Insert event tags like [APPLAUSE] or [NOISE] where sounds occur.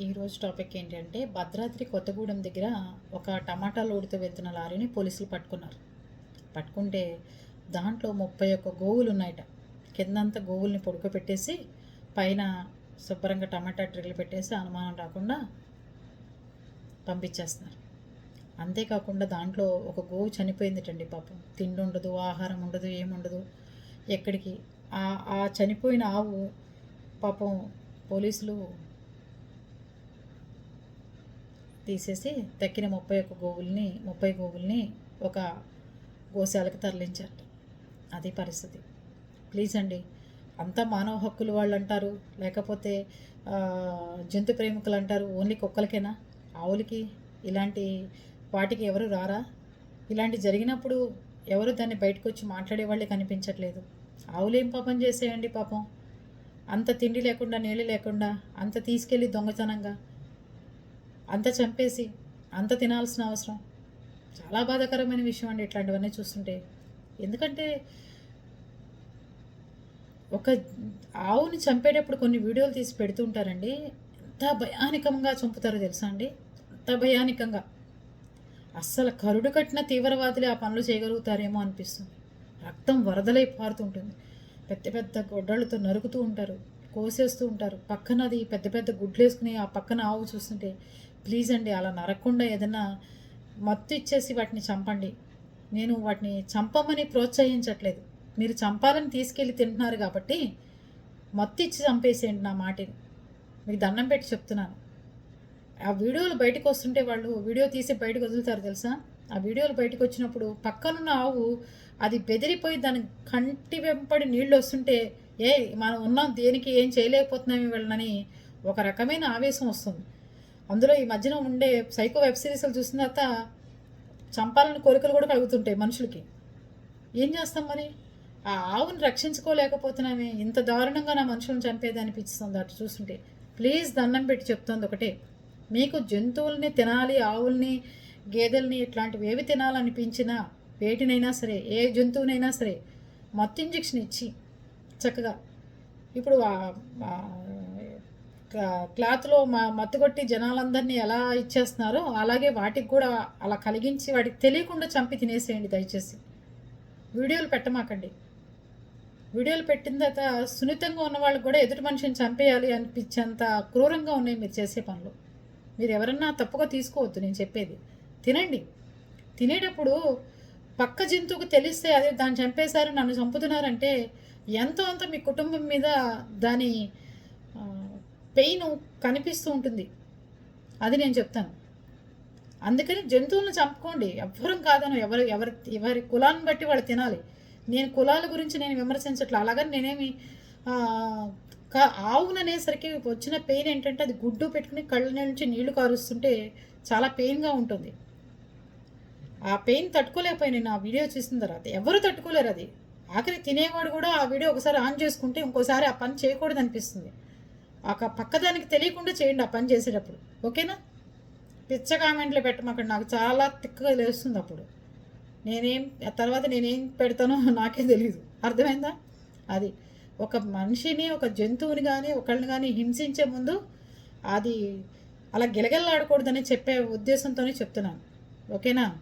ఈరోజు టాపిక్ ఏంటంటే భద్రాద్రి కొత్తగూడెం దగ్గర ఒక టమాటా లోడుతో వెళ్తున్న లారీని పోలీసులు పట్టుకున్నారు. పట్టుకుంటే దాంట్లో ముప్పై ఒక్క గోవులు ఉన్నాయట కిందంతా గోవుల్ని పొడుకోపెట్టేసి పైన శుభ్రంగా టమాటా ట్రిల్లు పెట్టేసి అనుమానం రాకుండా పంపించేస్తున్నారు. అంతేకాకుండా దాంట్లో ఒక గోవు చనిపోయిందిటండి పాపం. తిండి ఉండదు ఆహారం ఉండదు ఏముండదు. ఎక్కడికి? ఆ చనిపోయిన ఆవు పాపం పోలీసులు తీసేసి తక్కిన ముప్పై ఒక్క గోవుల్ని ముప్పై గోవుల్ని ఒక గోశాలకు తరలించారు అది పరిస్థితి. ప్లీజ్ అండి అంతా మానవ హక్కులు వాళ్ళు అంటారు లేకపోతే జంతు ప్రేమికులు అంటారు ఓన్లీ కుక్కలకేనా? ఆవులకి ఇలాంటి వాటికి ఎవరు రారా? ఇలాంటి జరిగినప్పుడు ఎవరు దాన్ని బయటకు వచ్చి మాట్లాడే వాళ్ళే కనిపించట్లేదు. ఆవులేం పాపం చేసేయండి పాపం. అంత తిండి లేకుండా నీళ్ళు లేకుండా అంత తీసుకెళ్ళి దొంగతనంగా అంత చంపేసి అంత తినాల్సిన అవసరం. చాలా బాధాకరమైన విషయం అండి ఇట్లాంటివన్నీ చూస్తుంటే. ఎందుకంటే ఒక ఆవుని చంపేటప్పుడు కొన్ని వీడియోలు తీసి పెడుతుంటారండి ఎంత భయానికంగా చంపుతారో తెలుసా అండి? ఎంత భయానికంగా. అస్సలు కరుడు కట్టిన తీవ్రవాదులే ఆ పనులు చేయగలుగుతారేమో అనిపిస్తుంది. రక్తం వరదలై పారుతుంటుంది పెద్ద పెద్ద గొడ్డళ్ళతో నరుకుతూ ఉంటారు కోసేస్తూ ఉంటారు. పక్కన అది పెద్ద పెద్ద గుడ్లు వేసుకుని ఆ పక్కన ఆవు చూస్తుంటే ప్లీజ్ అండి అలా నరకుండా ఏదైనా మత్తు ఇచ్చేసి వాటిని చంపండి. నేను వాటిని చంపమని ప్రోత్సహించట్లేదు. మీరు చంపాలని తీసుకెళ్ళి తింటున్నారు కాబట్టి మత్తు ఇచ్చి చంపేసేయండి నా మాటిని. మీకు దండం పెట్టి చెప్తున్నాను. ఆ వీడియోలు బయటకు వస్తుంటే వాళ్ళు వీడియో తీసి బయటకు వదులుతారు తెలుసా? ఆ వీడియోలు బయటకు వచ్చినప్పుడు పక్కనున్న ఆవు అది బెదిరిపోయి దాని కంటి వెంపడి నీళ్ళు వస్తుంటే ఏ మనం ఉన్నాం దేనికి ఏం చేయలేకపోతున్నాం వీళ్ళని ఒక రకమైన ఆవేశం వస్తుంది. అందులో ఈ మధ్యన ఉండే సైకో వెబ్ సిరీస్లు చూసిన తర్వాత చంపాలని కోరికలు కూడా కలుగుతుంటాయి మనుషులకి. ఏం చేస్తాం మరి? ఆ ఆవును రక్షించుకోలేకపోతున్నామే. ఇంత దారుణంగా నా మనుషులను చంపేది అనిపిస్తుంది అటు చూస్తుంటే. ప్లీజ్ దండం పెట్టి చెప్తుంది ఒకటే. మీకు జంతువుల్ని తినాలి ఆవుల్ని గేదెల్ని ఇట్లాంటివి ఏవి తినాలనిపించినా వేటినైనా సరే ఏ జంతువునైనా సరే మత్తు ఇంజెక్షన్ ఇచ్చి చక్కగా. ఇప్పుడు క్లాత్లో మా మత్తుగొట్టి జనాలందరినీ ఎలా ఇచ్చేస్తున్నారో అలాగే వాటికి కూడా అలా కలిగించి వాటికి తెలియకుండా చంపి తినేసేయండి దయచేసి. వీడియోలు పెట్టమాకండి. వీడియోలు పెట్టిన తర్వాత సున్నితంగా ఉన్న వాళ్ళకి కూడా ఎదుటి మనిషిని చంపేయాలి అనిపించేంత క్రూరంగా ఉన్నాయి మీరు చేసే పనులు. మీరు ఎవరన్నా తప్పుగా తీసుకోవద్దు నేను చెప్పేది. తినండి. తినేటప్పుడు పక్క జంతువుకు తెలిస్తే అదే దాన్ని చంపేశారు నన్ను చంపుతున్నారంటే ఎంతో అంత మీ కుటుంబం మీద దాని పెయిన్ కనిపిస్తూ ఉంటుంది. అది నేను చెప్తాను. అందుకని జంతువులను చంపుకోండి. ఎవ్వరం కాదను ఎవరు ఎవరి ఎవరి కులాన్ని బట్టి వాళ్ళు తినాలి. నేను కులాల గురించి నేను విమర్శించట్లే. అలాగని నేనేమి ఆ, ఆవుననేసరికి వచ్చిన పెయిన్ ఏంటంటే అది గుడ్డు పెట్టుకుని కళ్ళ నుంచి నీళ్ళు కారుస్తుంటే చాలా పెయిన్గా ఉంటుంది. ఆ పెయిన్ తట్టుకోలేకపోయి నేను. ఆ వీడియో చూసిన తర్వాత ఎవరు తట్టుకోలేరు అది. ఆఖరి తినేవాడు కూడా ఆ వీడియో ఒకసారి ఆన్ చేసుకుంటే ఇంకోసారి ఆ పని చేయకూడదు అనిపిస్తుంది ఒక పక్కదానికి తెలియకుండా చేయండి ఆ పని చేసేటప్పుడు. ఓకేనా? పిచ్చ కామెంట్లు పెట్టమాకండి. నాకు చాలా తిక్కగా లేస్తుంది అప్పుడు. నేనేం ఆ తర్వాత నేనేం పెడతానో [LAUGHS] నాకే తెలియదు అర్థమైందా? అది ఒక మనిషిని ఒక జంతువుని కానీ ఒకళ్ళని కానీ హింసించే ముందు అది అలా గిలగల్లాడకూడదని చెప్పే ఉద్దేశంతోనే చెప్తున్నాను. ఓకేనా?